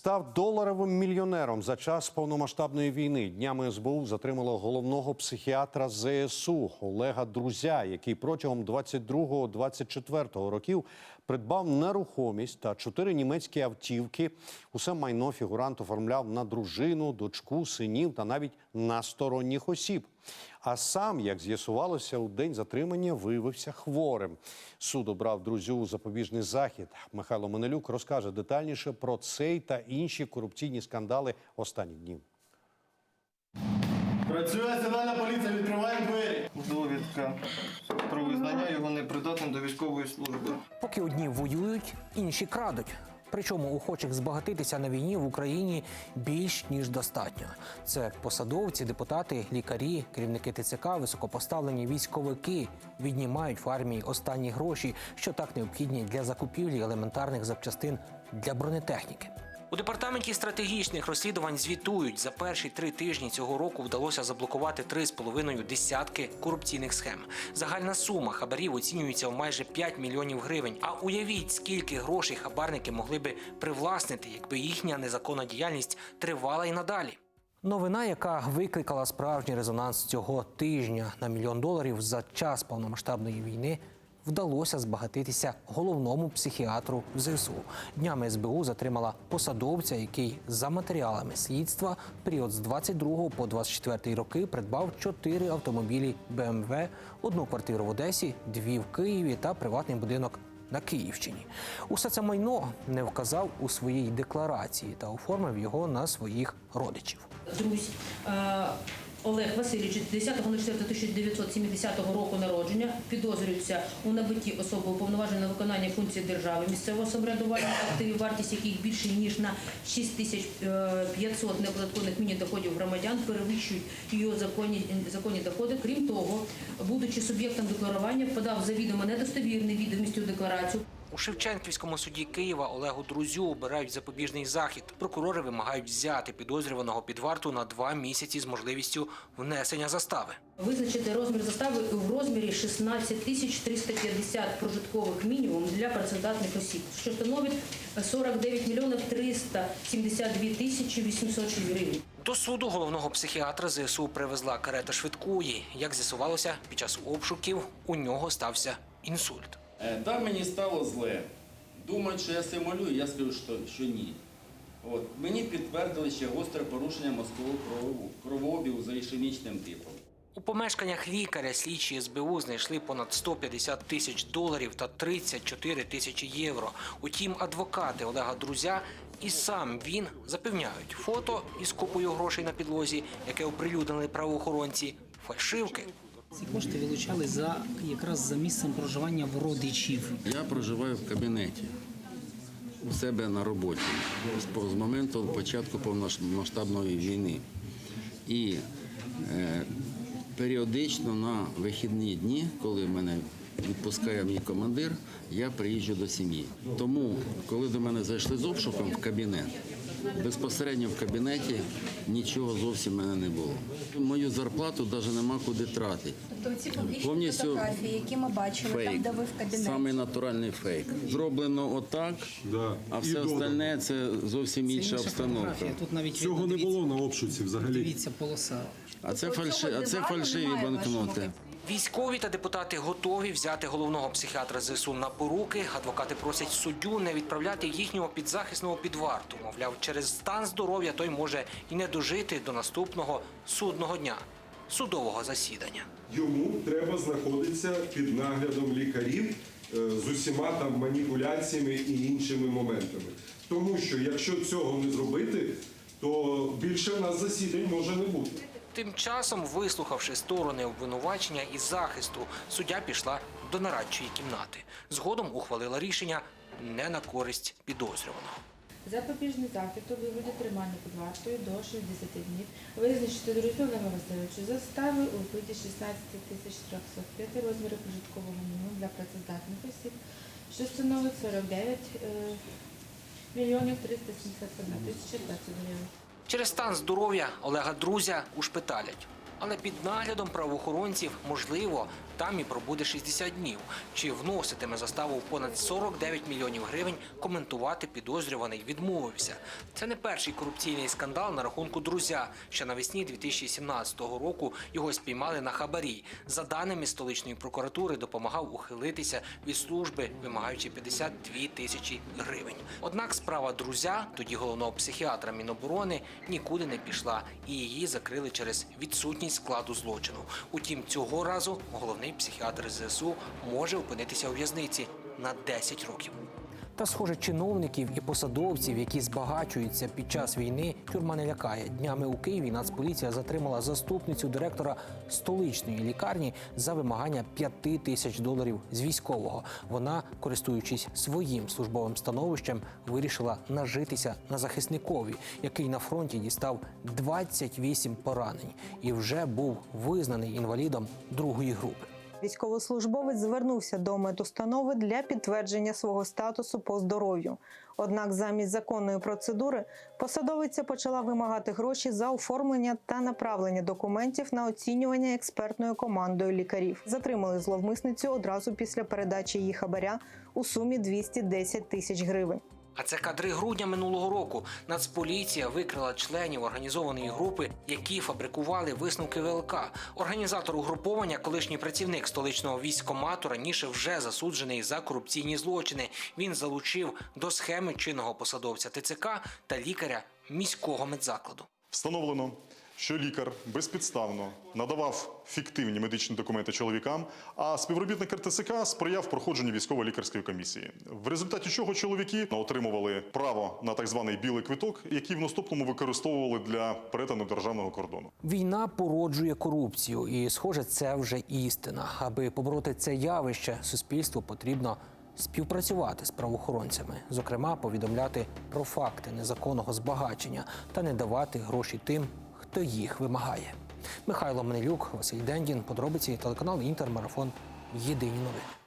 Став доларовим мільйонером за час повномасштабної війни. Днями СБУ затримало головного психіатра ЗСУ Олега Друзя, який протягом 22-24 років придбав нерухомість та чотири німецькі автівки. Усе майно фігурант оформляв на дружину, дочку, синів та навіть на сторонніх осіб. А сам, як з'ясувалося, у день затримання виявився хворим. Суд обрав друзю у запобіжний захід. Михайло Менелюк розкаже детальніше про цей та інші корупційні скандали останніх днів. Працює національна поліція, відкриває двері. Довідка про визнання його непридатним до військової служби. Поки одні воюють, інші крадуть. Причому охочих збагатитися на війні в Україні більш ніж достатньо. Це посадовці, депутати, лікарі, керівники ТЦК, високопоставлені військовики віднімають в армії останні гроші, що так необхідні для закупівлі елементарних запчастин для бронетехніки. У департаменті стратегічних розслідувань звітують, за перші три тижні цього року вдалося заблокувати три з половиною десятки корупційних схем. Загальна сума хабарів оцінюється в майже 5 мільйонів гривень. А уявіть, скільки грошей хабарники могли би привласнити, якби їхня незаконна діяльність тривала і надалі. Новина, яка викликала справжній резонанс цього тижня на мільйон доларів за час повномасштабної війни, вдалося збагатитися головному психіатру ЗСУ. Днями СБУ затримала посадовця, який за матеріалами слідства в період з 22 по 24 роки придбав чотири автомобілі БМВ, одну квартиру в Одесі, дві в Києві та приватний будинок на Київщині. Усе це майно не вказав у своїй декларації та оформив його на своїх родичів. Друзь е, Олег Васильович 10.04.1970 року народження підозрюється у набитті особи уповноваженої на виконання функцій держави місцевого самоврядування, активів, вартість яких більше ніж на 6500 неоподаткованих міні-доходів громадян перевищують його законні, законні доходи. Крім того, будучи суб'єктом декларування, подав завідомо недостовірні відомості у декларацію. У Шевченківському суді Києва Олегу Друзю обирають запобіжний захід. Прокурори вимагають взяти підозрюваного під варту на два місяці з можливістю внесення застави. Визначити розмір застави в розмірі 16 тисяч 350 прожиткових мінімум для працездатних осіб, що становить 49 мільйонів 372 тисячі 806 гривень. До суду головного психіатра ЗСУ привезла карета швидкої. Як з'ясувалося, під час обшуків у нього стався інсульт. Е, Там мені стало зле. Думають, що я симулюю, я скажу, що, що ні. От. Мені підтвердили ще гостре порушення мозкового кровообігу за ішемічним типом. У помешканнях лікаря слідчі СБУ знайшли понад 150 тисяч доларів та 34 тисячі євро. Утім, адвокати Олега Друзя і сам він запевняють фото із купою грошей на підлозі, яке оприлюднили правоохоронці, фальшивки. Ці кошти вилучали за якраз за місцем проживання в родичів. Я проживаю в кабінеті у себе на роботі з, моменту початку повномасштабної війни. І е, періодично на вихідні дні, коли мене відпускає мій командир, я приїжджу до сім'ї. Тому, коли до мене зайшли з обшуком в кабінет, безпосередньо в кабінеті нічого зовсім мене не було. Мою зарплату навіть нема куди тратити. Тобто ці публічні Повністю фотографії, які ми бачили, там, Фейк. де ви в кабінеті. Самий натуральний фейк. Зроблено отак, Да. а І все додано. остальне це зовсім Це інша обстановка. фотографія. Тут навіть Цього видно, не дивіться, було на обшуці взагалі. Дивіться полоса. А це фальши, а це фальшиві банкноти. Військові та депутати готові взяти головного психіатра ЗСУ на поруки. Адвокати просять суддю не відправляти їхнього підзахисного під варту. Мовляв, через стан здоров'я той може і не дожити до наступного судного дня судового засідання. Йому треба знаходитися під наглядом лікарів е, з усіма там маніпуляціями і іншими моментами. Тому що якщо цього не зробити, то більше в нас засідань може не бути. Тим часом, вислухавши сторони обвинувачення і захисту, суддя пішла до нарадчої кімнати. Згодом ухвалила рішення не на користь підозрюваного. Запобіжний захід у вигляді тримання під вартою до 60 днів визначити Друзю Олега Васильовича застави у виді 16 тисяч 305 розміру прожиткового мінімуму для працездатних осіб, що становить 49 е, мільйонів 371 тисяча 20 гривень. Через стан здоров'я Олега Друзя ушпиталять. Але під наглядом правоохоронців, можливо, там і пробуде 60 днів. Чи вноситиме заставу в понад 49 мільйонів гривень, коментувати підозрюваний відмовився. Це не перший корупційний скандал на рахунку друзя. Ще навесні 2017 року його спіймали на хабарі. За даними столичної прокуратури, допомагав ухилитися від служби, вимагаючи 52 тисячі гривень. Однак справа друзя, тоді головного психіатра Міноборони, нікуди не пішла, і її закрили через відсутність складу злочину. Утім, цього разу головний психіатр ЗСУ може опинитися у в'язниці на 10 років. Та, схоже, чиновників і посадовців, які збагачуються під час війни, тюрма не лякає. Днями у Києві Нацполіція затримала заступницю директора столичної лікарні за вимагання 5 тисяч доларів з військового. Вона, користуючись своїм службовим становищем, вирішила нажитися на захисникові, який на фронті дістав 28 поранень і вже був визнаний інвалідом другої групи. Військовослужбовець звернувся до медустанови для підтвердження свого статусу по здоров'ю. Однак, замість законної процедури посадовиця почала вимагати гроші за оформлення та направлення документів на оцінювання експертною командою лікарів. Затримали зловмисницю одразу після передачі її хабаря у сумі 210 тисяч гривень. А це кадри грудня минулого року. Нацполіція викрила членів організованої групи, які фабрикували висновки ВЛК. Організатор угруповання, колишній працівник столичного військомату, раніше вже засуджений за корупційні злочини. Він залучив до схеми чинного посадовця ТЦК та лікаря міського медзакладу. Встановлено, що лікар безпідставно надавав фіктивні медичні документи чоловікам, а співробітник РТСК сприяв проходженню військово-лікарської комісії. В результаті чого чоловіки отримували право на так званий білий квиток, який в наступному використовували для перетину державного кордону. Війна породжує корупцію, і схоже, це вже істина. Аби побороти це явище, суспільству потрібно співпрацювати з правоохоронцями, зокрема, повідомляти про факти незаконного збагачення та не давати гроші тим, хто їх вимагає. Михайло Менелюк, Василь Дендін, подробиці телеканал Інтермарафон. Єдині новини.